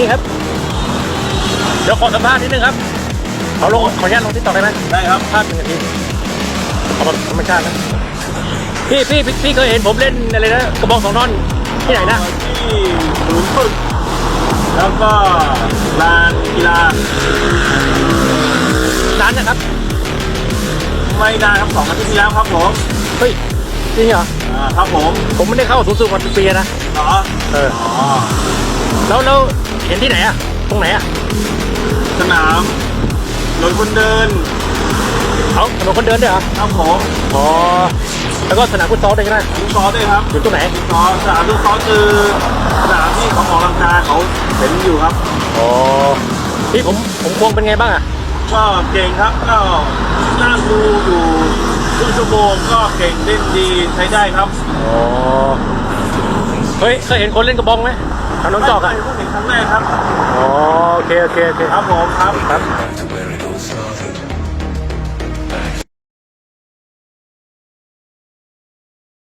นี่ครับ เดี๋ยวขอสัมภาษณ์นิดนึงครับเอาลงขออนุญาตลงที่ต่อได้ไหมได้ครับภาพหนึ่งนาทีเอาแบบธรรมชาตินะพี่พี่พี่พี่เคยเห็นผมเล่นอะไรนะกระบองสองท่อนที่ไหนนะที่ศูนย์ฝึกแล้วก็ลานกีฬานานนะครับ ไม่นานครับสองอาทิตย์ที่แล้วครับผมเฮ้ยจริงเหรออ่าครับผมผมไม่ได้เข้าศูนย์ฝึกมาเป็นปีนะเหรอเอออ๋อ แล้วแล้วเห็นที่ไหนอะตรงไหนอะสนามรถคนเดินเอาถนนคนเดินด้วยเหรอครับผมอ๋อแล้วก็สนามฟุตซอลด้วยใช่ไหมลูกซอด้วยครับอยู่ตรงไหนลูกซอสนามลูกซอคือสนามที่เขาออกกำลังกายเขาเห็นอยู่ครับอ๋อพี่ผมผมควงเป็นไงบ้างอะก็เก่งครับก็นั่งดูอยู่ครึ่งชั่วโมงก็เก่งเล่นดีใช้ได้ครับอ๋อเฮ้ยเคยเห็นคนเล่นกระบองไหม ถนนจองเห็นครังแรกบอ๋อ โอเค โอเค โอเค ครับผมครับ ครับ